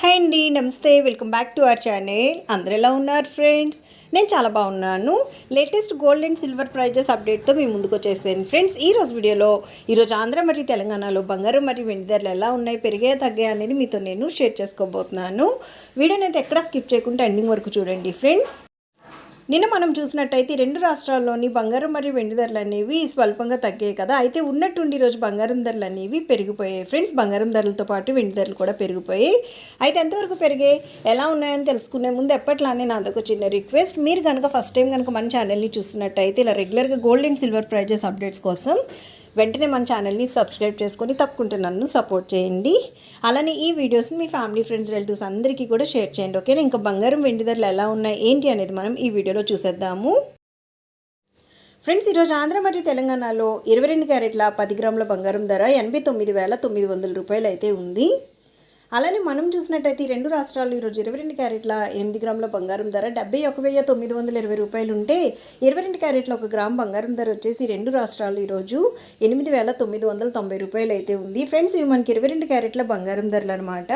Hi అండి నమస్తే. Welcome back to our channel అందరు ఎలా ఉన్నారు ఫ్రెండ్స్ నేను చాలా బాగున్నాను. Latest gold and silver prices అప్డేట్తో మీ ముందుకు వచ్చేసాను ఫ్రెండ్స్ ఈ రోజు వీడియోలో ఈరోజు ఆంధ్ర మరియు తెలంగాణలో బంగారం మరియు వెండి ధరలు ఎలా ఉన్నాయి పెరిగే తగ్గాయి అనేది మీతో నేను షేర్ చేసుకోబోతున్నాను. వీడియోని అయితే ఎక్కడ స్కిప్ చేయకుండా ఎండింగ్ వరకు చూడండి ఫ్రెండ్స్ నిన్న మనం చూసినట్టయితే రెండు రాష్ట్రాల్లోని బంగారం మరియు వెండి ధరలు అనేవి స్వల్పంగా తగ్గాయి కదా. అయితే ఉన్నట్టుండి ఈరోజు బంగారం ధరలు అనేవి పెరిగిపోయాయి. ఫ్రెండ్స్ బంగారం ధరలతో పాటు వెండి ధరలు కూడా పెరిగిపోయాయి. అయితే ఎంతవరకు పెరిగాయి? ఎలా ఉన్నాయని తెలుసుకునే ముందు ఎప్పట్లానే నా దగ్గర చిన్న రిక్వెస్ట్. మీరు కనుక ఫస్ట్ టైం కనుక మన ఛానల్ని చూస్తున్నట్టయితే ఇలా రెగ్యులర్గా gold and silver prices updates కోసం వెంటనే మన ఛానల్ని సబ్స్క్రైబ్ చేసుకొని తప్పకుండా నన్ను సపోర్ట్ చేయండి. అలానే ఈ వీడియోస్ని మీ ఫ్యామిలీ ఫ్రెండ్స్ రిలేటివ్స్ అందరికీ కూడా షేర్ చేయండి ఓకేనా? ఇంకా బంగారం వెండి ధరలు ఎలా ఉన్నాయి ఏంటి అనేది మనం ఈ వీడియోలో చూసేద్దాము. ఫ్రెండ్స్ ఈరోజు ఆంధ్ర మరియు తెలంగాణలో ఇరవై రెండు క్యారెట్ల పది గ్రాముల బంగారం ధర ఎనభై తొమ్మిది వేల తొమ్మిది వందల రూపాయలు అయితే ఉంది. అలానే మనం చూసినట్టయితే ఈ రెండు రాష్ట్రాలు ఈరోజు ఇరవై రెండు క్యారెట్ల ఎనిమిది గ్రాముల బంగారం ధర డెబ్బై ఒక వెయ్యి తొమ్మిది వందల ఇరవై రూపాయలు ఉంటే ఇరవై రెండు క్యారెట్ల ఒక గ్రామ్ బంగారం ధర వచ్చేసి రెండు రాష్ట్రాలు ఈరోజు ఎనిమిది వేల తొమ్మిది వందల తొంభై రూపాయలు అయితే ఉంది. ఫ్రెండ్స్ ఇవి మనకి ఇరవై రెండు క్యారెట్ల బంగారం ధరలు అనమాట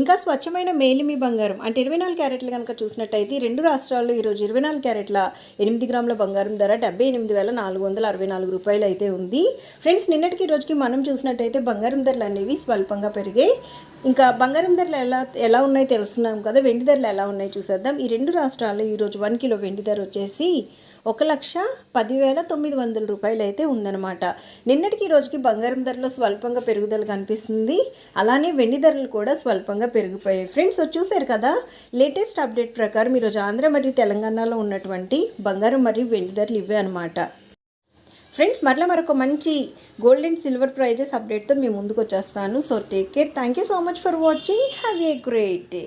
ఇంకా స్వచ్ఛమైన మేలిమి బంగారం. అంటే ఇరవై నాలుగు క్యారెట్లు కనుక చూసినట్టయితే రెండు రాష్ట్రాల్లో ఈరోజు ఇరవై నాలుగు క్యారెట్ల ఎనిమిది గ్రాముల బంగారం ధర డెబ్బై ఎనిమిది వేల నాలుగు వందల అరవై నాలుగు రూపాయలు అయితే ఉంది. ఫ్రెండ్స్ నిన్నటికి ఈ రోజుకి మనం చూసినట్టయితే బంగారం ధరలు అనేవి స్వల్పంగా పెరిగాయి. ఇంకా బంగారం ధరలు ఎలా ఎలా ఉన్నాయో తెలుస్తున్నాం కదా వెండి ధరలు ఎలా ఉన్నాయో చూసేద్దాం. ఈ రెండు రాష్ట్రాల్లో ఈరోజు వన్ కిలో వెండి ధర వచ్చేసి ఒక లక్ష పదివేల తొమ్మిది వందల రూపాయలు అయితే ఉందన్నమాట. నిన్నటికి ఈ రోజుకి బంగారం ధరలో స్వల్పంగా పెరుగుదల కనిపిస్తుంది. అలానే వెండి ధరలు కూడా స్వల్పంగా పెరిగిపోయాయి. ఫ్రెండ్స్ చూశారు కదా లేటెస్ట్ అప్డేట్ ప్రకారం ఈరోజు ఆంధ్ర మరియు తెలంగాణలో ఉన్నటువంటి బంగారం మరియు వెండి ధరలు ఇవే అనమాట ఫ్రెండ్స్ మరలా మరొక మంచి గోల్డ్ అండ్ సిల్వర్ ప్రైజెస్ అప్డేట్తో మేము ముందుకు వచ్చేస్తాను. So take care thank you so much for watching have a great day